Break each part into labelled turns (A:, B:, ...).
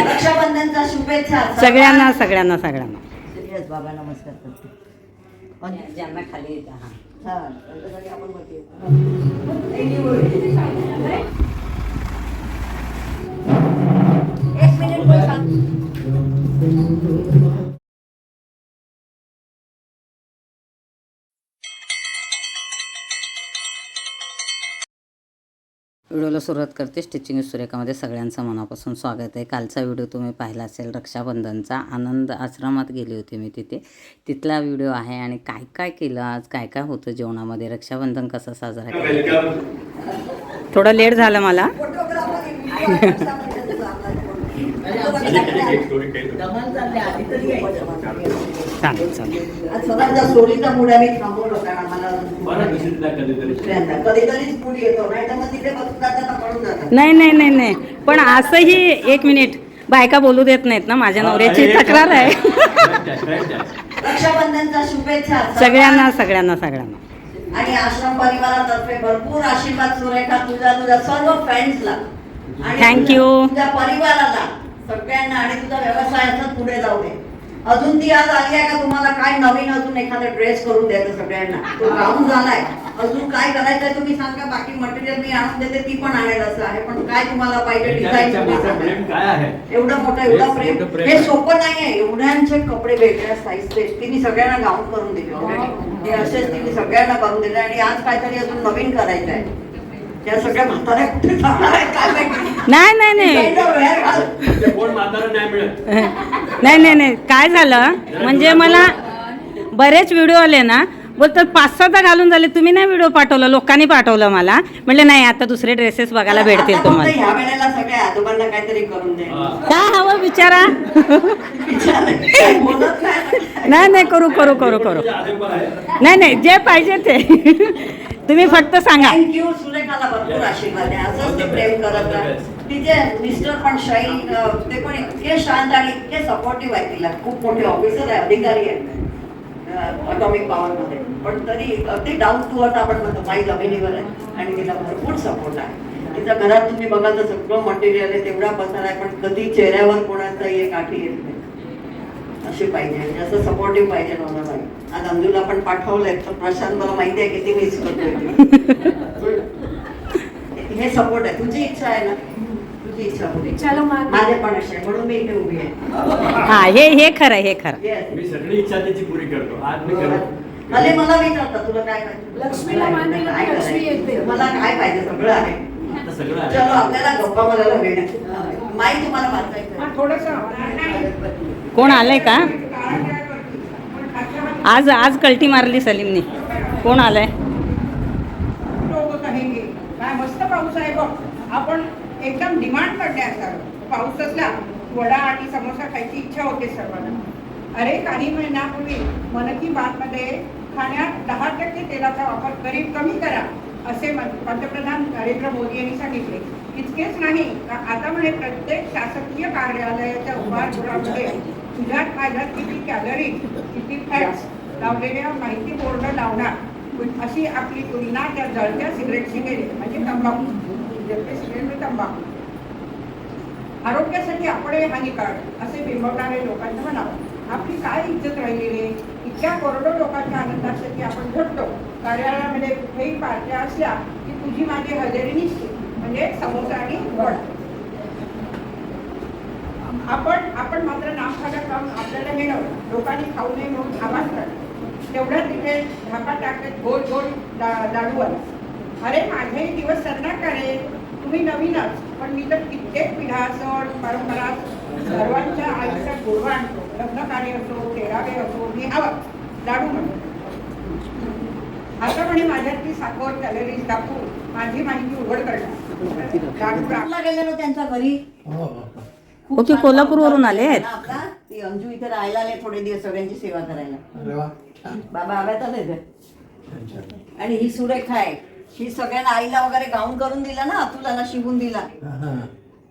A: रक्षाबंधनचा शुभेच्छा
B: सगळ्यांना सगळ्यांना. सगळ्यांना.
A: बाबा नमस्कार करते.
B: ज्यांना खाली येतं हा.
A: एक मिनिट
B: व्हिडिओला सुरुवात करते. स्टिचिंग सुरेखामध्ये सगळ्यांचं मनापासून स्वागत आहे. कालचा व्हिडिओ तुम्ही पाहिला असेल रक्षाबंधनचा. आनंद आश्रमात गेली होती मी तिथे. तिथला व्हिडिओ आहे आणि काय काय केलं आज? काय काय होतं जेवणामध्ये? रक्षाबंधन कसं साजरा केलं थोडं लेट झालं मला. चालेल चालेल
A: आज स्वतःच्या स्टोरीचा मूड आम्ही थांबवलो कारण आम्हाला दुसऱ्यांदा कधीतरीच मूड येतो नाही तर मग तिथे बसून जाताना पडून जातात
B: नाही नाही नाही. नाही पण असंही एक मिनिट. बायका बोलू देत नाहीत ना माझ्या नवऱ्याची तक्रार आहे.
A: रक्षाबंधनचा शुभेच्छा.
B: सगळ्यांना सगळ्यांना सगळ्यांना.
A: आणि आश्रम परिवारातर्फे भरपूर आशीर्वाद सुरेखा तुझ्या तुझ्या सर्व फ्रेंड्सला
B: you.
A: तुझ्या परिवाराला. सगळ्यांना आणि तुझा व्यवसाय असं पुढे जाऊ दे. अजून ती आज आली आहे का तुम्हाला काय नवीन अजून एखादा ड्रेस करून द्यायचं सगळ्यांना? तो गाऊन झालाय. अजून काय करायचंय तुम्ही सांगा. बाकी मटेरियल मी आणून देते ती पण आणेल असं आहे. पण काय तुम्हाला पाहिजे डिझाईन
C: आहे?
A: एवढं मोठं एवढं प्रेम हे
C: आहे.
A: सोपं नाहीये एवढ्यांचे कपडे वेगळ्या साईजचे तिने सगळ्यांना गाऊन करून दिले ऑलरेडी हे असेच तिने सगळ्यांना करून दिले आणि आज काहीतरी अजून नवीन करायचं आहे त्या सगळ्या म्हाताऱ्या कुठे जाणार आहेत? काय माहिती?
B: नाही नाही नाही.
A: Designer wear घाल.
C: ते कोण म्हातारं नाही मिळत.
B: नाही नाही नाही. काय झालं? म्हणजे मला बरेच व्हिडिओ आले ना. बोलतात पाच सहा तर घालून झाले. तुम्ही नाही व्हिडिओ पाठवलं? लोकांनी पाठवलं मला. म्हटलं नाही आता दुसरे ड्रेसेस बघायला भेटतील
A: फक्त
B: तुम्हाला.
A: ह्या वेळेला सगळ्या आजोबांना काहीतरी करून दे.
C: हा.
B: काय हवं? विचारा.
A: विचार. काय बोलत नाही.
B: नाही नाही करू करू करू करू.
C: तुझ्या आजोबा आहे
B: नाही नाही जे पाहिजे ते. तुम्ही फक्त सांगा.
A: थँक्यू सुरेखाला भरपूर आशीर्वाद आहे. असंच ते प्रेम करत राहा. तिचे मिस्टर पण शाही अं, ते पण इतके शांत आणि इतके सपोर्टिव्ह आहे तिला. खूप मोठे ऑफिसर आहे अधिकारी आहे अटॉमिक पॉवर मध्ये. पण तरी अगदी डाऊन टू अर्थ आपण म्हणतो माई जमिनीवर आहे. आणि तिला भरपूर सपोर्ट आहे. तिच्या घरात तुम्ही बघाल तर सगळं मटेरियल आहे तेवढा पसार आहे पण कधी चेहऱ्यावर कोणाचाही एक आठी येत नाही. अशी पाहिजे. असं सपोर्टिव्ह पाहिजे नवरा आज अंजूला पण पाठवलंय. तर प्रशांत मला माहिती आहे किती मिस करतोय. हे सपोर्ट आहे. तुझी इच्छा आहे ना? तुझी इच्छा होती. माझे पण असे. आहे म्हणून मी इथे उभी आहे.
B: हा हे हे खरं हे खरं.
C: मी सगळी इच्छा त्याची पुरी करतो. आज मी करतो.
A: भले मला विचारतात तुला काय पाहिजे
D: लक्ष्मीला
A: काय
D: लक्ष्मी.
A: मला काय पाहिजे? सगळं आहे.
C: आता सगळं आहे.
A: चलो आपल्याला गप्पा मारायला वेळ आहे. माई तुम्हाला वाचायचं
B: कोण आलंय का? आज आज कल्टी मारली सलीमने. कोण आलाय?
D: मस्त पाऊस आहे बघ. आपण एकदम डिमांड करण्यासारखं पाऊस असला वडा आणि समोसा खायची इच्छा होते सर्वांना. अरे काही महिन्यापूर्वी मन की बात मध्ये खाण्यात दहा टक्के तेलाचा वापर करीब कमी करा असे पंतप्रधान नरेंद्र मोदी यांनी सांगितले. इतकेच नाही आता म्हणे प्रत्येक शासकीय कार्यालयाच्या उभारपुरामध्ये तुझ्यात माझ्यात किती कॅलरी किती फॅट्स लावलेल्या माहिती बोर्ड लावणार. अशी आपली तुलना त्या जळत्या सिगरेटशी केली म्हणजे तंबाखू. जळते सिगरेट म्हणजे तंबाखू. आरोग्यासाठी आपण हे हानिकारक असे बिंबवणारे लोकांचं म्हणावं. आपली काय इज्जत राहिलेली आहे? इतक्या करोडो लोकांच्या आनंदासाठी आपण झटतो कार्यालयामध्ये कुठेही पार्ट्या असल्या की तुझी माझी हजेरी निश्चित म्हणजे समोसा आणि वडा. आपण आपण मात्र नाम खायला काम आपल्याला मिळवलं. लोकांनी खाऊ नये म्हणून आवाज काढला. तेवढ्या तिथे धापा टाकत गोल गोल लाडू आला. अरे माझेही दिवस सरणार का रे तुम्ही नवीनच. पण मी तर कित्येक पिढ्या सण परंपरा सर्वांच्या आयुष्यात गोडवा आणतो. लग्न कार्य असो तेरावे असो मी हवं. लाडू म्हणतो आता म्हणे माझ्यातली साखर कॅलरीज दाखवून. माझी माहिती उघड करणार. लाडू
A: गेलेलो त्यांच्या घरी?
B: हो, ते
A: छान
B: कोल्हापूरवरून आले आहेत.
A: ना आपला ती अंजू इथे राहायला आले थोडे दिवस सगळ्यांची सेवा करायला. बाबा आव्यात आले ते आणि ही सुरेखा आहे. ही सगळ्यांना आईला वगैरे गाऊन करून दिला ना अतुलाला शिवून दिला.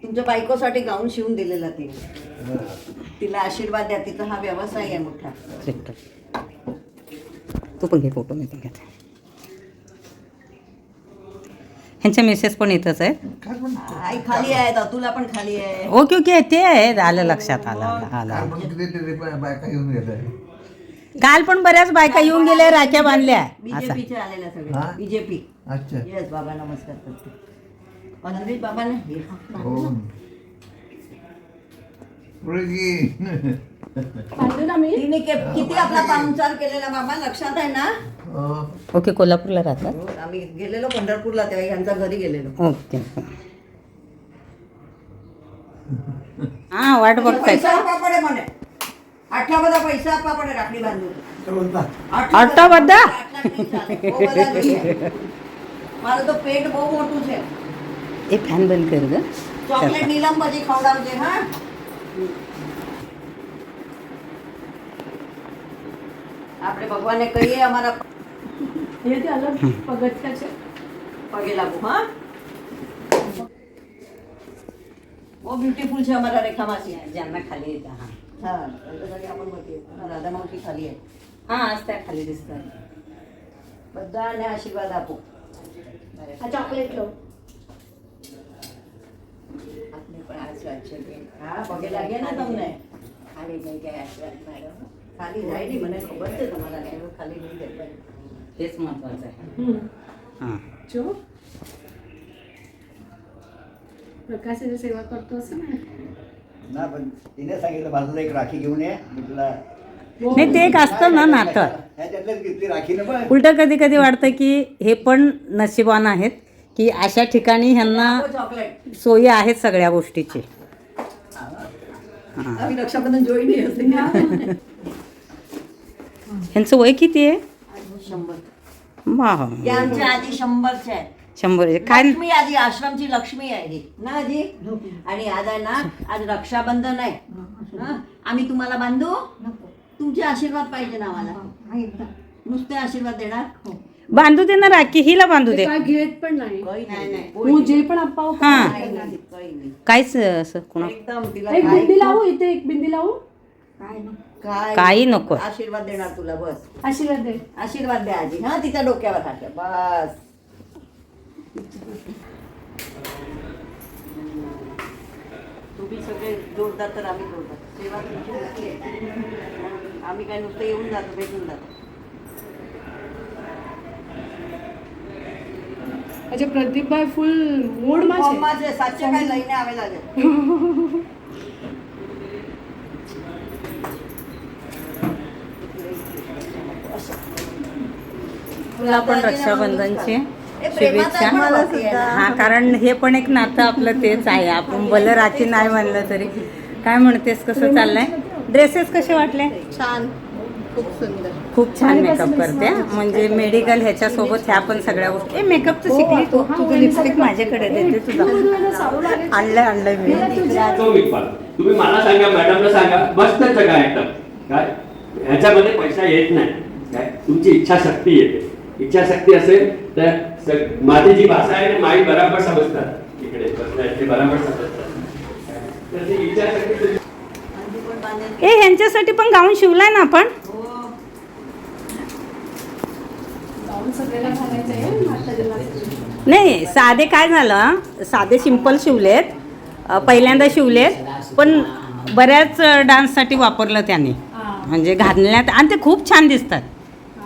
A: तुमच्या बायकोसाठी गाऊन शिवून दिलेला तिने तिला आशीर्वाद द्या तिचा हा व्यवसाय आहे मोठा.
B: तू पण घे फोटो मी पण घेते. ह्यांच्या मिसेस पण इथंच आहेत.
A: आई खाली आहे अतुला पण खाली आहे.
B: ओके ओके ते आहेत आलं लक्षात आलं आलं
E: बायका येऊन
B: काल पण बऱ्याच बायका येऊन गेल्या राख्या बांधल्या. असं.
A: बीजेपीचे आलेल्या
E: हा?
A: सगळे बीजेपी
E: अच्छा.
A: येस बाबा नमस्कार करते.
E: हो
A: तिने के- किती आपला पाहुणचार केलेला बाबा लक्षात आहे ना.
B: ओके कोल्हापूरला राहतात?
A: आम्ही गेलेलो पंढरपूरला तेव्हा यांच्या घरी गेलेलो.
B: ओके. हा वाट बघताय. પૈસા આપવા
A: આટલા બધા પૈસા આપવા પડે રાખડી મારું તો પેટ બહુ મોટું છે
B: એ फॅन बंद कर ग.
A: ચોકલેટ નીલમ પછી ખવડાવજે આપણે ભગવાનને કહીએ અમારા એ તે અલગ પગથિયા છે પગે લાગુ હા બહુ બ્યુટીફુલ છે અમારા રેખામાં
B: છે જ્યાં ખાલી હતા
A: હા હા રાધા માવટી ખાલી
B: હા આજ ત્યાં ખાલી રિસ્તા
A: બધાને આશીર્વાદ આપો આ ચોકલેટ લો આપને પણ આશીર્વાદ છે હા પગે લાગે ને તમને ખાલી નહીં ગયા આશીર્વાદ મેડમ ખાલી જાય નહીં મને ખબર છે તમારા ખાલી નહીં જાય
B: हेच महत्वाचं आहे.
F: जो प्रकाशाची सेवा करतो असं ना
G: पण तिने सांगितलं एक राखी घेऊन ये हो.
B: नाही ते एक असतं ना नातं. उलट कधी कधी वाटतं की हे पण नशिबान आहेत की अशा ठिकाणी ह्यांना सोयी आहेत सगळ्या गोष्टीची.
A: रक्षाबंधन जोईन
B: ह्यांचं वय किती आहे?
A: शंभर. आधी
B: शंभर काय?
A: मी आधी आश्रमची लक्ष्मी आहे ना आधी? आणि आधा ना आज रक्षाबंधन आहे. आम्ही तुम्हाला बांधू? तुमचे आशीर्वाद पाहिजे ना आम्हाला. हो, नुसते आशीर्वाद देणार? हो.
B: बांधू दे ना राखी हिला बांधू दे.
F: घेत पण नाही.
B: हो,
A: जे पण
B: काहीच असं कोणा
A: एकदम
F: बिंदी लावू इथे एक बिंदी लावू.
A: काय ना
B: काही नको.
A: आशीर्वाद देणार तुला बस.
F: आशीर्वाद दे.
A: आशीर्वाद द्या आजी. हा तिच्या डोक्यावर हात बस. तुम्ही सगळे जोरदार तर आम्ही जोरदार. सेवा तुमची आहे. आम्ही काय नुसतं येऊन जातो भेटून जातो.
F: अच्छा प्रदीप बाय फुल मूड
A: माझे माझे सातशे काय लाईने आवे लागेल
B: तुला पण रक्षाबंधनची शुभेच्छा. हा कारण हे पण एक नातं आपलं तेच आहे. आपण भलं राखी नाही म्हणलं तरी. काय म्हणतेस कसं चाललंय? ड्रेसेस कसे वाटले?
A: छान. खूप सुंदर.
B: खूप छान मेकअप करते हा. म्हणजे मेडिकल ह्याच्यासोबत ह्या पण सगळ्या गोष्टी. मेकअप तर शिकली तू तुझं लिपस्टिक माझ्याकडे देते तुझा आणलंय आणलंय मी.
C: तुम्ही मला सांगा मॅडमला सांगा एकदम? काय? ह्याच्यामध्ये पैसा येत नाही. काय? तुमची इच्छाशक्ती येते. इच्छाशक्ती असेल तर माझी जी भाषा आहे ना माई बराबर समजतात. इकडे बराबर समजतात.
B: ए ह्यांच्यासाठी पण गाऊन शिवलाय ना आपण?
A: हो.
F: गाऊन सगळ्याला घालायचं आहे आता दिला
B: नाही साधे काय झालं साधे सिंपल शिवलेत पहिल्यांदा शिवलेत पण बऱ्याच डान्ससाठी वापरलं त्याने. म्हणजे घालण्यात आणि ते खूप छान दिसतात.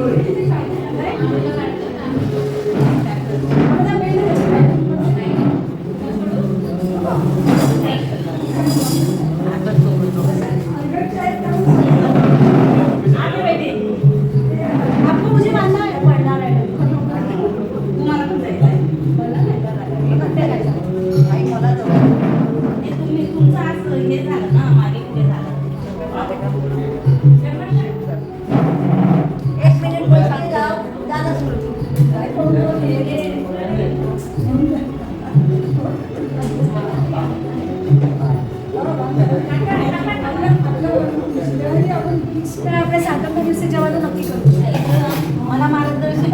A: Thank you.
F: तर आपल्या सातारा दिवशी जेवण नक्की करू. मला मार्गदर्शन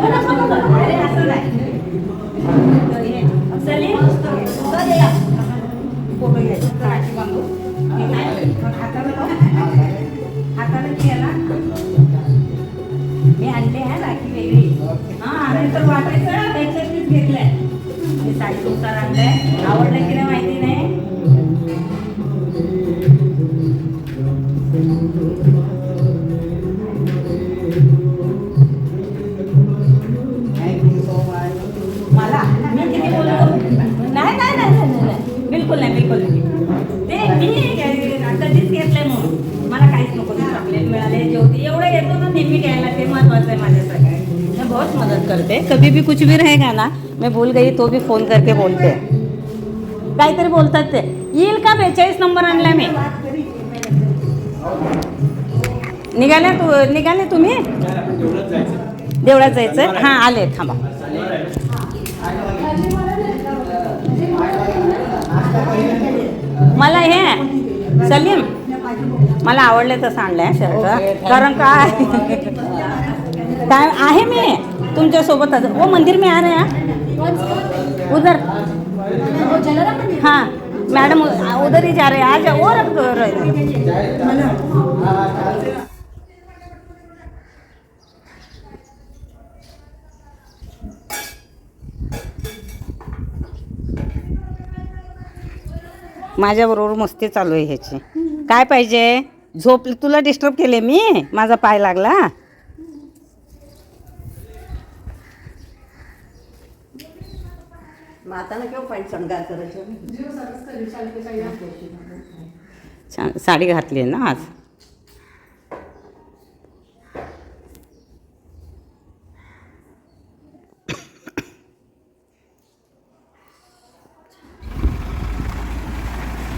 F: करते. कभी भी कुछ भी रहेगा ना मैं भूल गई तो भी फोन करके बोलते काहीतरी बोलतात ते. येईल का बेचाळीस नंबर आणला मी. निघाल्या तू निघाले तुम्ही? देवळात जायचं हां आले थांबा. मला हे सलीम मला आवडले तसं आणलंय शर्ट. कारण काय? काय आहे मी? तुमच्या सोबतच वो मंदिर में आ रहे हैं उधर. हाँ मैडम उधर ही जा रहे हैं. आज और माझ्याबरोबर मस्ती चालू आहे ह्याची. काय पाहिजे? झोप तुला डिस्टर्ब केले मी? माझा पाय लागला?
A: माताना केव्हा पाहिजे शणगार करायचं
B: छान साडी घातली आहे ना आज.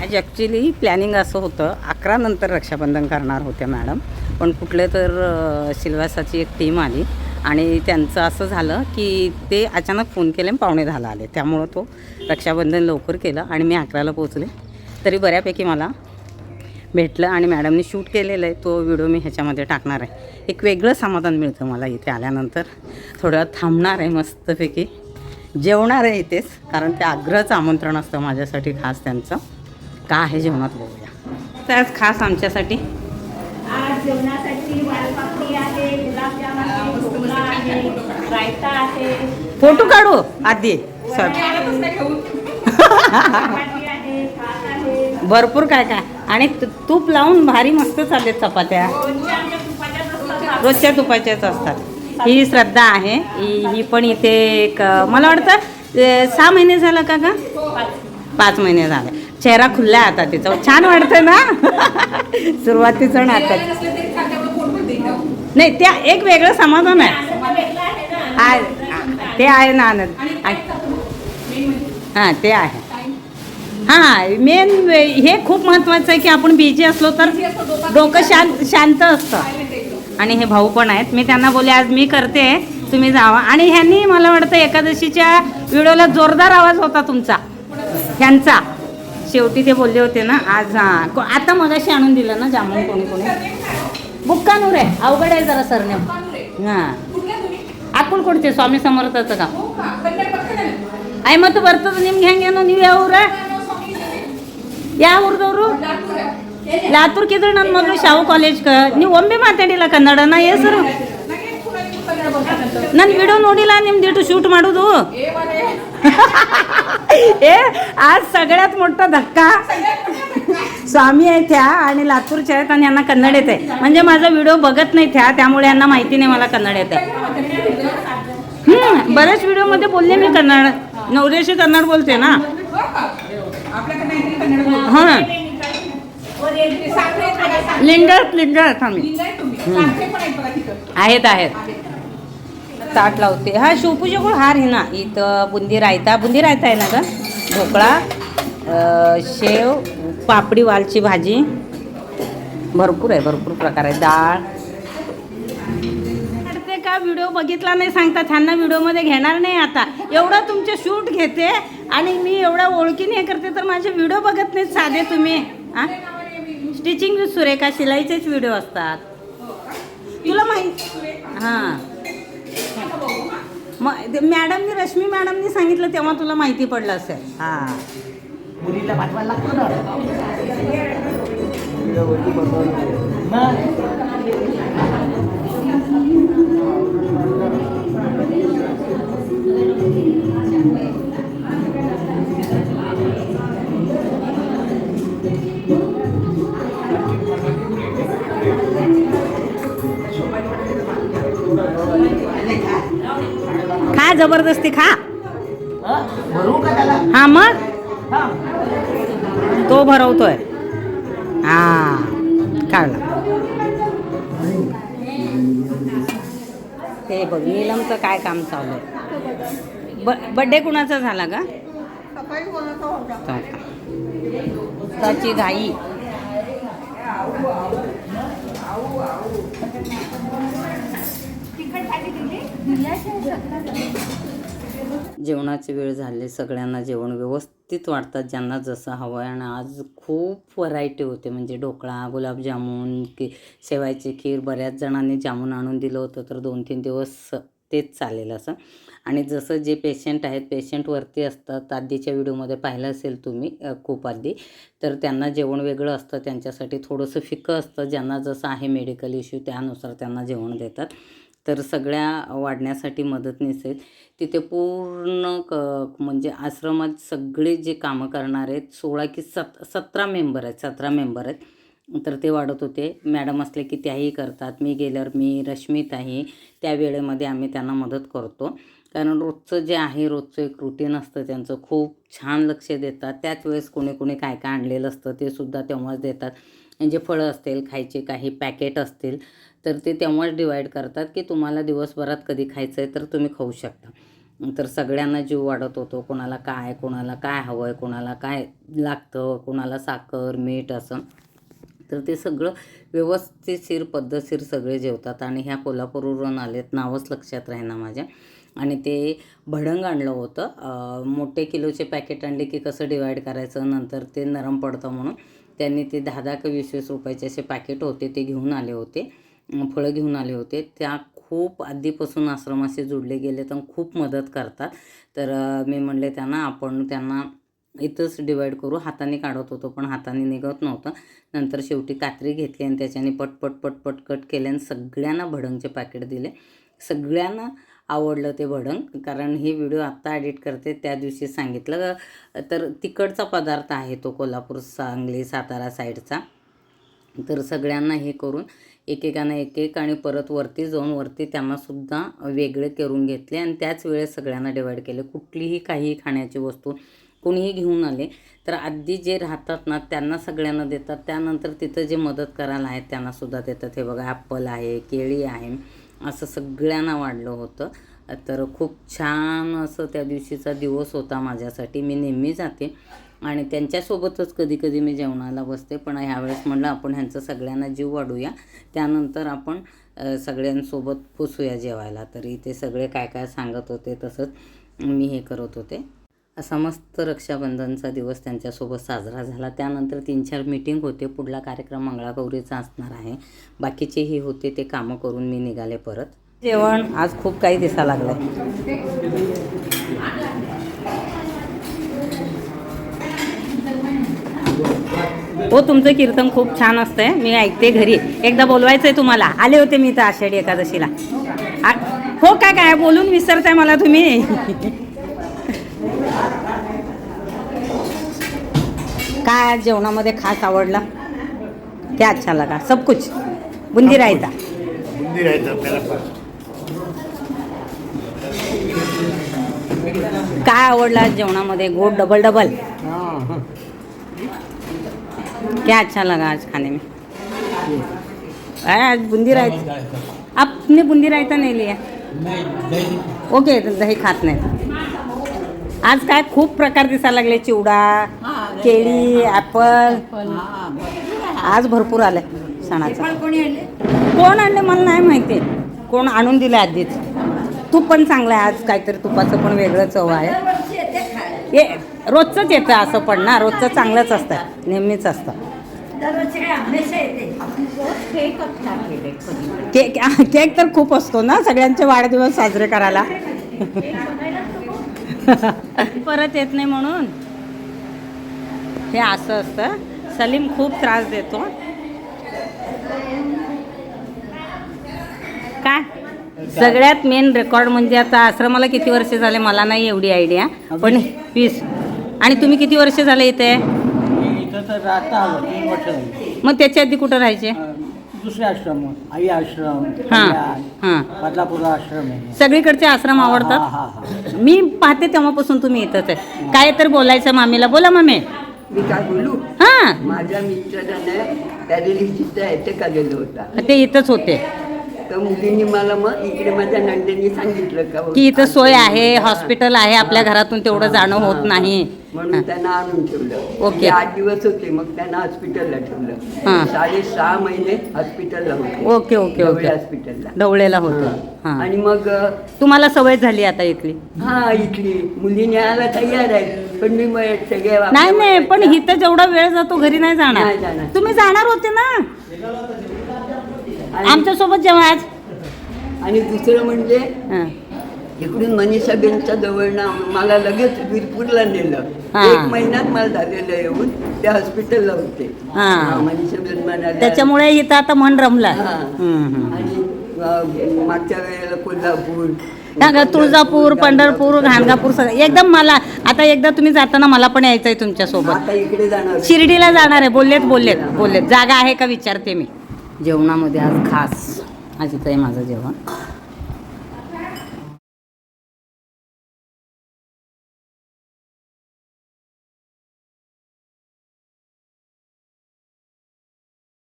B: आज ॲक्च्युली प्लॅनिंग असं होतं अकरा नंतर रक्षाबंधन करणार होत्या मॅडम. पण कुठले तर अ, सिल्वासाची एक टीम आली. आणि त्यांचं असं झालं की ते अचानक फोन केले आणि पाहुणे दहाला आले. त्यामुळं तो रक्षाबंधन लवकर केलं आणि मी अकराला पोचले तरी बऱ्यापैकी मला भेटलं आणि मॅडमनी शूट केलेलं आहे. तो व्हिडिओ मी ह्याच्यामध्ये टाकणार आहे. एक वेगळं समाधान मिळतं मला इथे आल्यानंतर. थोडं थांबणार आहे मस्तपैकी. जेवणार आहे इथेच कारण ते आग्रहचं आमंत्रण असतं माझ्यासाठी खास त्यांचं. का आहे जेवणात बघूया. तर आज खास आमच्यासाठी
F: आज जेवणासाठी वालपापडी आहे गुलाबजाम आहे ढोकळा आहे रायता आहे.
B: फोटो काढू आधी. सर. भरपूर काय काय. आणि तूप लावून भारी मस्त चालले चपात्या.
F: रोजच्या तुपाच्याच असतात
B: ही श्रद्धा आहे. ही ही पण इथे एक मला वाटतं सहा महिने झालं का का पाच. महिने झाले. चेहरा खुल्ला आता तिचा. छान वाटतं ना? सुरुवातीचं नाटक नाही त्या एक वेगळं समाधान आहे. आहे. ते आहे ना आनंद. हां ते आहे. हां मेन हे खूप महत्त्वाचं आहे की आपण बिझी असलो तर डोकं शांत शांत असतं. आणि हे भाऊ पण आहेत. मी त्यांना बोलले आज मी करते. तुम्ही जावा. आणि ह्यांनी मला वाटतं एकादशीच्या व्हिडिओला जोरदार आवाज होता तुमचा. ह्यांचा. शेवटी ते बोलले होते ना आज हां को- आता मगाशी आणून दिलं ना जामून कोणी कोणी. बुक्कानूर आहे. अवघड आहे जरा सरनेम. हां. ಅಕ್ಕಲ್ಕೊಡ್ತೀವಿ ಸ್ವಾಮಿ ಸಮರ್ಥದ का ಅಯ್ಯ ಮತ್ತು ಬರ್ತದ ನಿಮ್ಗೆ ಹೆಂಗೇನೋ ನೀವು ಯಾವ ಊರ ಯಾವ ಊರ್ದವ್ರು ಲಾತೂರ್ಕಿದ್ರೆ ನನ್ನ ಮಗಳು ಶಾವು ಕಾಲೇಜ್ಗೆ ನೀವು ಒಮ್ಮೆ ಮಾತಾಡಿಲ್ಲ ಕನ್ನಡ ನಾ ಹೆಸರು ನನ್ನ ವಿಡಿಯೋ ನೋಡಿಲ್ಲ ನಿಮ್ದಿಟ್ಟು ಶೂಟ್ ಮಾಡೋದು ए आज सगळ्यात मोठा धक्का स्वामी आहेत ह्या आणि लातूरच्या आहेत आणि यांना कन्नड येते म्हणजे माझा व्हिडिओ बघत नाही त्या त्यामुळे यांना माहिती नाही मला कन्नड येते हम्म, बऱ्याच व्हिडिओमध्ये बोलले मी कन्नड. नवऱ्याशी कन्नड बोलते ना.
H: आपल्याकडे नाही कन्नड
B: हां
H: आहेत आहेत
B: आहेत. ताट लावते. हा शिवपूजेकडून हार आहे ना इथं बुंदी रायता. बुंदी रायता आहे ना ग? ढोकळा शेव पापडी वालची भाजी. भरपूर आहे भरपूर प्रकार आहे. डाळ का व्हिडिओ बघितला नाही सांगता त्यांना व्हिडिओमध्ये घेणार नाही आता. एवढं तुमचे शूट घेते आणि मी एवढ्या ओळखीने हे करते तर माझे व्हिडिओ बघत नाहीत साधे तुम्ही. हां? स्टिचिंग विथ सुरेखा शिलाईचेच व्हिडिओ असतात. तुला माहिती हां. मग मॅडमनी रश्मी मॅडमनी सांगितलं तेव्हा तुला माहिती पडलं असेल. हां.
G: मुलीला पाठवायला लागतो ना.
B: जबरदस्ती खा. हा? मग? तो भरवतोय. हा काढला हे बघ नीलमचं काय काम चालू आहे? ब बड्डे कुणाचा झाला का त्याची घाई. जेवणाची वेळ झाली सगळ्यांना जेवण व्यवस्थित वाटतात ज्यांना जसं हवं आहे आणि आज खूप व्हरायटी होते. म्हणजे ढोकळा गुलाबजामुन की शेवायची खीर बऱ्याच जणांनी जामून आणून दिलं होतं तर दोन तीन दिवस तेच चालेल असं. आणि जसं जे पेशंट आहेत पेशंटवरती असतात आधीच्या व्हिडिओमध्ये पाहिलं असेल तुम्ही खूप आधी तर त्यांना जेवण वेगळं असतं. त्यांच्यासाठी थोडंसं फिकं असतं. ज्यांना जसं आहे मेडिकल इश्यू त्यानुसार त्यांना जेवण देतात. तर सगळ्या वाढण्यासाठी मदतनीस आहेत. तिथे पूर्ण क म्हणजे आश्रमात सगळे जे कामं करणार आहेत सोळा की सत सतरा मेंबर आहेत सतरा मेंबर आहेत. तर ते वाढत होते. मॅडम असले की त्याही करतात. मी गेल्यावर मी रश्मीताही त्या वेळेमध्ये आम्ही त्यांना मदत करतो. कारण रोजचं जे आहे रोजचं एक रुटीन असतं त्यांचं. खूप छान लक्ष देतात. त्याच वेळेस कोणी कोणी काय काय आणलेलं असतं ते सुद्धा तेव्हाच देतात. म्हणजे फळं असतील खायचे काही पॅकेट असतील. तर ते तेव्हाच डिवाईड करतात की तुम्हाला दिवसभरात कधी खायचं आहे तर तुम्ही खाऊ शकता. तर सगळ्यांना जीव वाढत होतो. कोणाला काय कोणाला काय हवं आहे कोणाला काय लागतं कोणाला साखर मीठ असं. तर ते सगळं व्यवस्थितशीर पद्धतशीर सगळे जेवतात आणि ह्या कोल्हापूरवरून आलेत नावच लक्षात राहीना माझ्या. आणि ते भडंग आणलं होतं. मोठे किलोचे पॅकेट आणले की कसं डिवाईड करायचं नंतर ते नरम पडतं म्हणून. त्यांनी ते दहा दहा का वीस वीस रुपयाचे असे पॅकेट होते ते घेऊन आले होते. फळं घेऊन आले होते. त्या खूप आधीपासून आश्रमाशी जोडले गेले तर खूप मदत करतात. तर मी म्हणले त्यांना आपण त्यांना इथंच डिवाईड करू. हाताने काढत होतो पण हाताने निघत नव्हतं. नंतर शेवटी कात्री घेतली आणि त्याच्याने पट पट पट पट कट केले आणि सगळ्यांना भडंगचे पॅकेट दिले. सगळ्यांना आवडलं ते भडंग कारण हे व्हिडिओ आत्ता एडिट करते त्या दिवशी सांगितलं. तर तिकडचा पदार्थ आहे तो कोल्हापूर सांगली सातारा साईडचा तर सगळ्यांना हे करून एकेकानं एक एक आणि परत वरती जाऊन वरती त्यांनासुद्धा वेगळे करून घेतले आणि त्याच वेळेस सगळ्यांना डिवाईड केले. कुठलीही काही खाण्याची वस्तू कोणीही घेऊन आले तर आधी जे राहतात ना त्यांना सगळ्यांना देतात. त्यानंतर तिथं जे मदत करायला आहेत त्यांनासुद्धा देतात. हे बघा ॲप्पल आहे केळी आहे असं सगळ्यांना वाढलं होतं. तर खूप छान असं त्या दिवशीचा दिवस होता माझ्यासाठी. मी नेहमी जाते. आणि त्यांच्यासोबतच कधी कधी मी जेवणाला बसते. पण ह्यावेळेस म्हणलं आपण ह्यांचं सगळ्यांना जीव वाढूया. त्यानंतर आपण सगळ्यांसोबत पुसूया जेवायला. तरी ते सगळे काय काय सांगत होते तसंच मी हे करत होते. असा मस्त रक्षाबंधनचा दिवस त्यांच्यासोबत साजरा झाला. त्यानंतर तीन चार मीटिंग होते. पुढला कार्यक्रम मंगळागौरीचा असणार आहे. बाकीचेही होते ते कामं करून मी निघाले परत. जेवण आज खूप काही दिसायला लागलं आहे हो तुमचं कीर्तन खूप छान असतंय. मी ऐकते घरी. एकदा बोलवायचंय तुम्हाला. आले होते मी तर आषाढी एकादशीला. हो काय काय? बोलून विसरताय मला तुम्ही. काय आज जेवणामध्ये खास आवडला? क्या अच्छा लगा. सब कुछ. बुंदी रायता.
E: बुंदी राहायचं आपल्याला
B: काय आवडलं आज जेवणामध्ये? गोड डबल डबल. क्या अच्छा लगा आज खाने में। अरे आज बूंदी रायता? आपने बूंदी रायता नहीं लिया? ओके दही खात नाही. आज काय खूप प्रकार दिसायला लागले चिवडा केळी ॲपल. आज भरपूर आले सणाचं.
A: कोणी आणले
B: मला नाही माहिती. कोण आणून दिलं आधीच. तूप पण चांगलं आहे आज काहीतरी तुपाचं पण वेगळं चव आहे. रोजचंच येतं असं पण ना रोजचं चांगलंच असतं नेहमीच असतं.
A: दरवर्षी काय हमेशा येते
B: केक केक तर खूप असतो ना सगळ्यांचे वाढदिवस साजरे करायला. परत येत नाही म्हणून. हे असं असतं. सलीम खूप त्रास देतो. काय? सगळ्यात मेन रेकॉर्ड म्हणजे आता आश्रमाला किती वर्ष झाले? मला नाही एवढी आयडिया पण वीस. आणि तुम्ही किती वर्ष झाले इथं?
I: तर राहता आलो तीन वर्ष झाली.
B: मग त्याच्या आधी कुठं राहायचे?
I: अं, दुसरे आश्रम आई आश्रम
B: हां
I: कल्याण,
B: हां.
I: बदलापूरला आश्रम आहे.
B: सगळीकडचे आश्रम
I: हा,
B: आवडतात?
I: हा, हा.
B: मी पाहते तेव्हापासून तुम्ही इथंच आहे. काय तर बोलायचं मामीला. बोला मामी.
J: मी काय बोलू?
B: हां.
J: माझ्या मिस्टरांना पॅरेलिसिसचा अटॅक आलेला होता.
B: ते इथंच होते.
J: तर मुलींनी मला मग इकडे माझ्या नंदेनी सांगितलं का?
B: की इथं सोय आहे हॉस्पिटल आहे आपल्या घरातून तेवढं जाणं होत नाही.
J: म्हणून त्यांना आणून ठेवलं.
B: ओके.
J: आठ दिवस होते मग त्यांना हॉस्पिटलला
B: हां.
J: ठेवलं साडे सहा महिने हॉस्पिटलला होते.
B: Okay
J: okay
B: okay.
J: हॉस्पिटलला.
B: ढवळेला होतं.
J: आणि मग
B: तुम्हाला सवय झाली आता इथली?
J: हा इथली. मुली न्यायला तयार आहेत पण मी मग सगळे
B: नाही नाही पण इथं जेवढा वेळ जातो घरी नाही जाणार. तुम्ही जाणार होते ना?
J: आणि-
B: आमच्यासोबत जेव्हा आज?
J: आणि दुसरं म्हणजे. इकडून मनीषाबेनच्या जवळनं मला लगेच वीरपूरला नेलं. एक महिन्यात मला झालेलं येऊन त्या हॉस्पिटलला होते.
B: हा,
J: मनीषाबेन म्हणाल्या
B: त्याच्यामुळे इथं आता मन रमलं.
J: आणि मागच्या वेळेला कोल्हापूर
B: तुळजापूर पंढरपूर घाणगापूर सगळं. एकदम मला आता एकदा तुम्ही जाताना मला पण यायचंय तुमच्यासोबत. शिर्डीला जाणार आहे. बोललेत बोललेत बोललेत. जागा आहे का विचारते मी. जेवणामध्ये आज खास आज इथं आहे माझं जेवण.